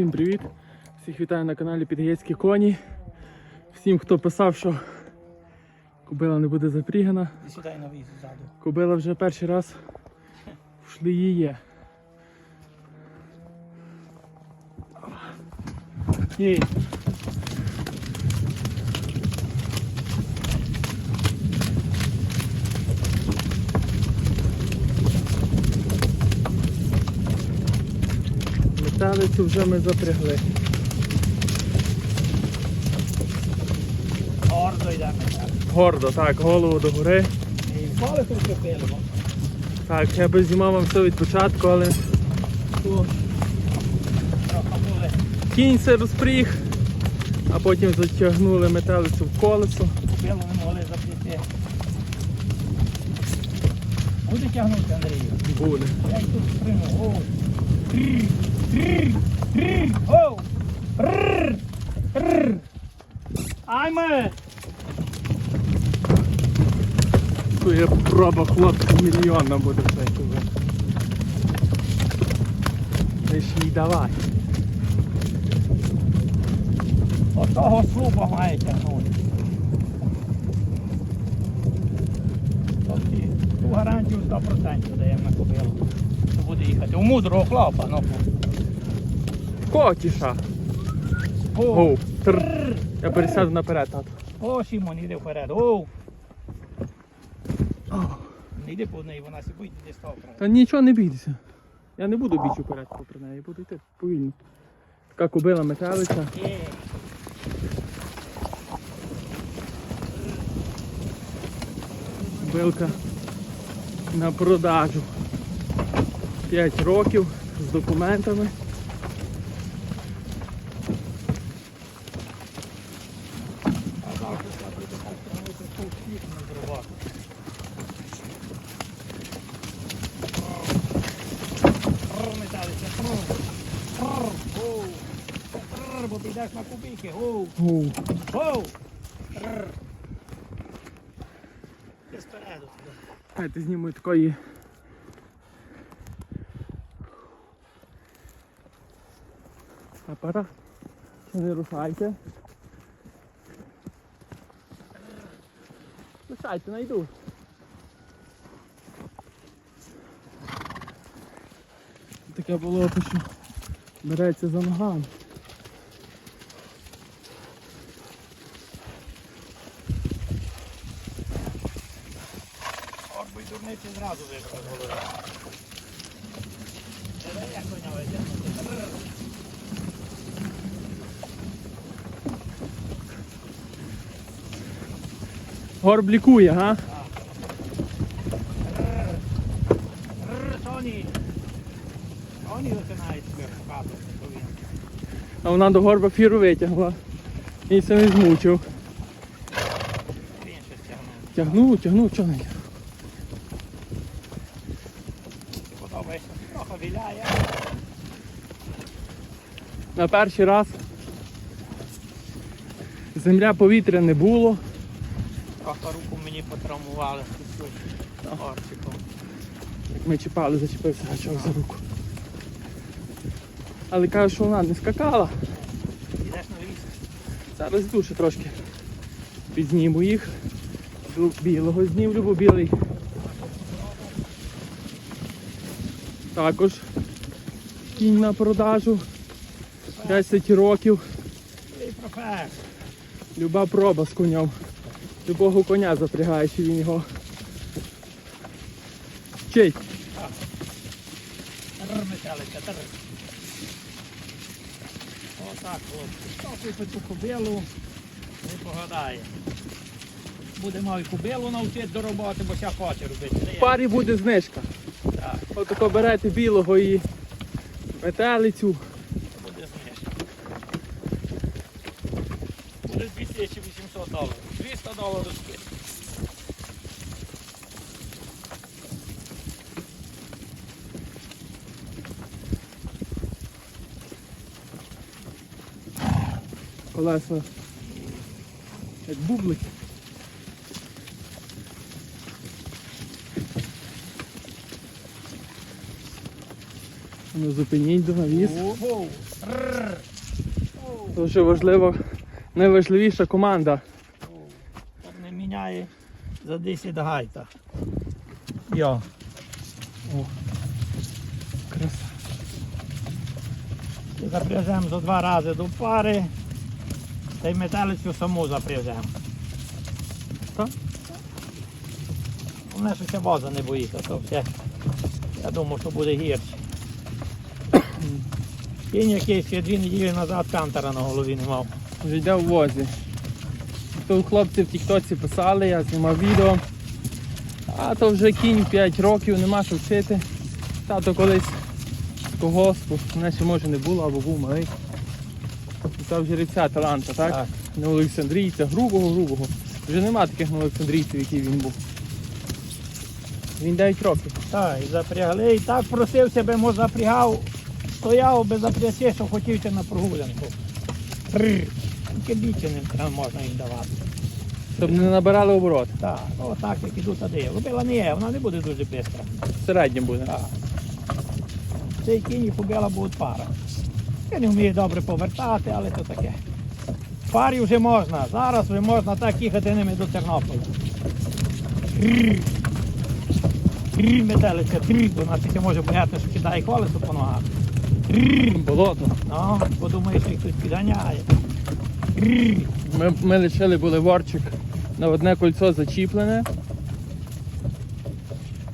Всім привіт! Всіх вітаю на каналі Підгаєцькі коні. Всім, хто писав, що кобила не буде запрігана. Кобила вже перший раз в шлії є. Є. Металицю вже ми запрягли. Гордо йде. Гордо, так, голову догори. І коли купили? Так, я би знімав вам все від початку, але кінь це розпріг, а потім затягнули металицю в колесо. Купили не могли запліти. Буде тягнути Андрію. Буде. Я тут сприну. Оу. Айме! Тут є проба хлопця мільйонна буде в цей. Ти ж їй давай. Отого слупа має тягнути. Ту гарантію 100% даємо на кобилу. Буде їхати. У мудрого хлопа, ну. Котіша. О, Гоу. Тр. Я пересяду наперед, тато. о, Сімон, іди вперед. Оу. Не йди по неї, вона сіпить, іди став вперед. Та нічого не бійтеся. Я не буду біч уперед попри неї, буду йти повільно. Така кобила металиця. Є. Билка на продажу. 5 років з документами. А завтра треба буде так тягнути ту всіх на дровах. Тррр, металиця, тррр. Тррр, оу. Бо підеш на кубики, оу. Оу! Рррр. Ти спереду. Дайте зніму такої. Апарат. Не рушайте. Лишайте, найду. Таке було, що береться за ногами. От дурниці зразу вибрав з голови. Тебе як коня витягнути? Горб лікує, га? Рррр, Соні. Соні починають себе показувати, що він. А вона до горба фіру витягла. І це не змучив. Він щось тягнув. Тягнув, тягнув, чого не тягнув? Подобається. Трохи віляє. На перший раз земля повітря не було. Трохи руку мені потравмували. Орчиком. Як ми чіпали, зачепився гачок за руку. Але каже, що вона не скакала. Ідеш на ліс. Зараз дуже трошки підзніму їх. Білого знімлю, бо білий. Також кінь на продажу. 10 років. Люба проба з конем. Любого коня запрягаєш і він його. Тррр. Отак, хлопці. Хто купить ту кобилу, не погадає. Буде мав і кобилу навчити до роботи, бо ся хоче робити. В парі буде знижка. Так, Отако берете білого і метелицю. Буде 2800 доларів. 200 доларів скид. Колеса як бублики. Ну зупиніть до навіс. Дуже важлива, найважливіша команда. Так не міняє за 10 гайта. Йо. Краса. І запряжемо за два рази до пари. Та й метелицю саму запряжемо. Так? Головне, що ще воза не боїться, то все. Я думаю, що буде гірше. Кінь якийсь ще дві неділі назад кантера на голові не мав. Вже йде в возі. То хлопці в Тіктоці писали, я знімав відео. А то вже кінь 5 років, нема що вчити. Тато колись з когоспу, мене ще може не було або був малий. Це вже реця таланта, так? Так. Не Олександрійця, грубого, грубого. Вже нема таких Олександрійців, який він був. Він 9 років. Так, і запрягли. І так просився би, може запрягав, стояв би запрягти, що хотів йти на прогулянку. Тільки більше не можна їм давати. Щоб не набирали оборот. Так, отак як іду туди. Робила не є, вона не буде дуже швидко. Середньо буде. Так. Цей кінь і побіла буде пара. Я не вмію добре повертати, але то таке. Парі вже можна. Зараз вже можна так їхати ними до Тернополя. Метелиця, бо вона тільки може бояти, що кидає колесо по ногах. Трррр. Болото. Ну, подумаєш, їх хтось підганяє. Ми, ми лишили були ворчик на одне кольцо зачіплене.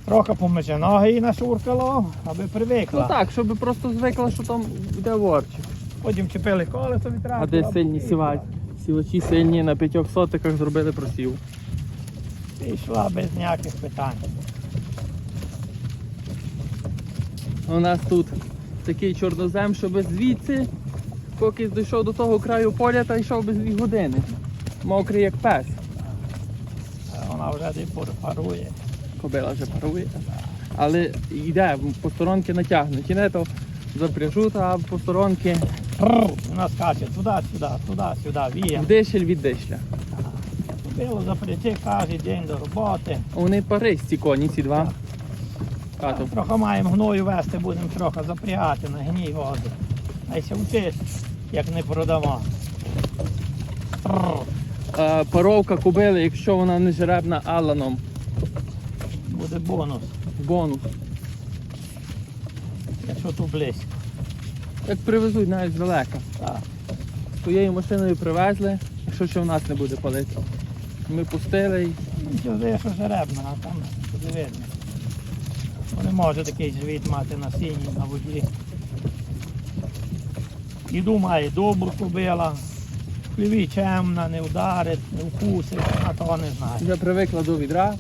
Трохи помиже ноги і нашуркало, аби привикла. Ну так, щоб просто звикла, що там йде ворчик. Потім чіпили колесо від А де сильні сівач? Сівачі сильні на п'ятьох сотиках зробили просів. Пішла без ніяких питань. У нас тут такий чорнозем, що без звідси, поки дійшов до того краю поля, та йшов без дві години. Мокрий як пес. Вона вже парує. Кобила вже парує. Але йде, посторонки натягнуті. Не то запряжу, а посторонки Вона скаче туди, сюди, туди, сюди, віє. в дишель від дишля. Било запряти кожен день до роботи. Вони паристі коні, ці два. Тато. Трохи маємо гною вести, будемо трохи запрягати на гній вози. Найся вчись, як не продамо. Е, Паровка кобили, якщо вона не жеребна аланом. Буде бонус, Бонус. якщо тут близько. Як привезуть навіть здалека. Так. Своєю машиною привезли, якщо ще в нас не буде палити. Ми пустили і Сюди, що жеребна, а там буде видно. Не може такий живіт мати на сіні, на воді. Іду має добру кобила, хліві чемна, не вдарить, не вкусить, вона того не знає. вже привикла до відра,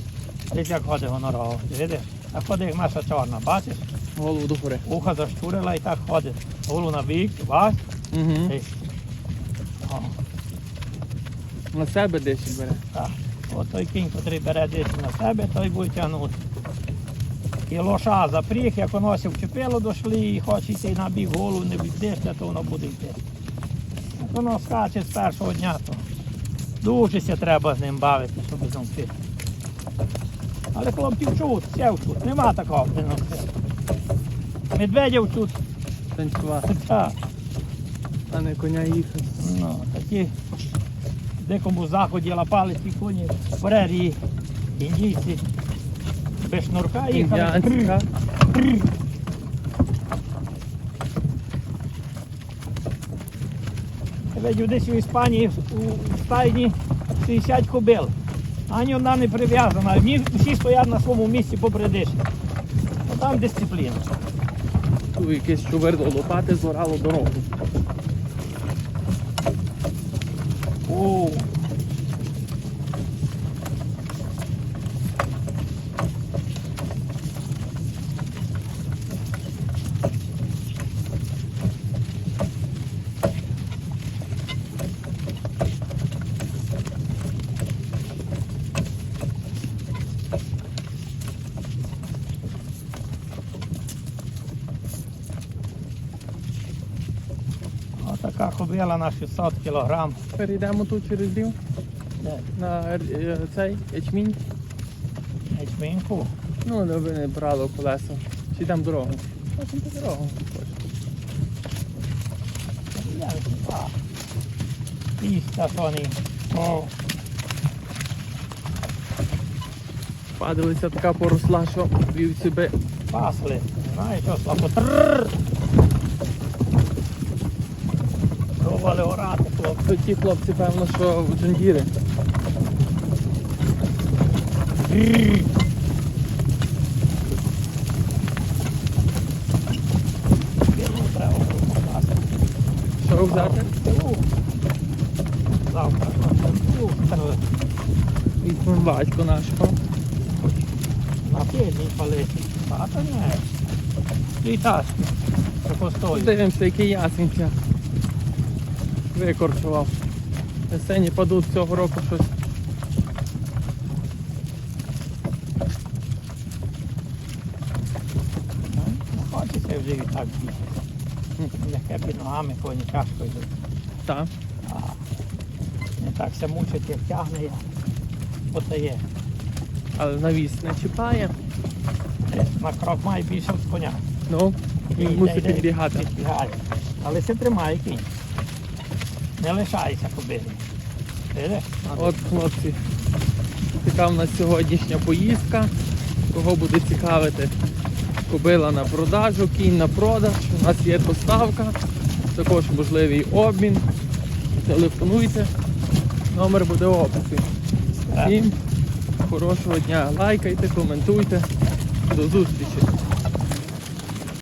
Десь як ходить гонорово, видиш? А ходить як наша чорна, бачиш? голову догори. Ухо заштурила і так ходить. Голову на бік, бач? Угу. О, На себе десь бере. так. От той кінь, який бере десь на себе, той буде тягнути. І лоша запріг, як воно сів вчепило до шлі і хоче йти на бік голову, не віддишся, то воно буде йти. Як воно скаче з першого дня, то дуже ся треба з ним бавити, щоб з. Але хлопців чуть, сів тут, нема такого. оце. Медведів тут, Танцювати, так. а не коня їхати. Ну, такі в дикому заході лапали ці коні, прерії, індійці, без шнурка їхали. Я видів десь у Іспанії у стайні 60 кобил. Ані одна не прив'язана, всі стоять на своєму місці попри диші. Ну, Там дисципліна. Тут якесь чувердло лопати зорало дорогу. О, Отака на 600 кілограм. Перейдемо тут через рів на е, цей ячмінь. Ячменьку. Ну, аби не брало колесо. Чи йдемо дорогу. Потім по дорогу. Піста, Тоні. О, Падалися така поросла, що вівці би пасли. Знаєш, що слабо. Трррр. Орати, хлопці. ті хлопці, певно, що джундіри. Пілу треба покласти. Що взяти? Пілу. Завтра пілу треба Візьмемо батько нашого. на пільні палити. А то ні. І стоїть. Дивимося, який ясенця викорчував. Весені падуть цього року щось. Хочеться вже і так. Яке під ногами коні тяжко йдуть. Так. А не так се мучить, як тягне я. Оце є. Але навіс не чіпає. Е, На крок має більше коня. Ну, він мусить підбігати. Але се тримає кінь. Не лишається кобилі. Видиш? От, хлопці, така в нас сьогоднішня поїздка. Кого буде цікавити? Кобила на продажу, кінь на продаж. У нас є доставка, також можливий обмін. Телефонуйте, номер буде в описі. Всім хорошого дня. Лайкайте, коментуйте. До зустрічі.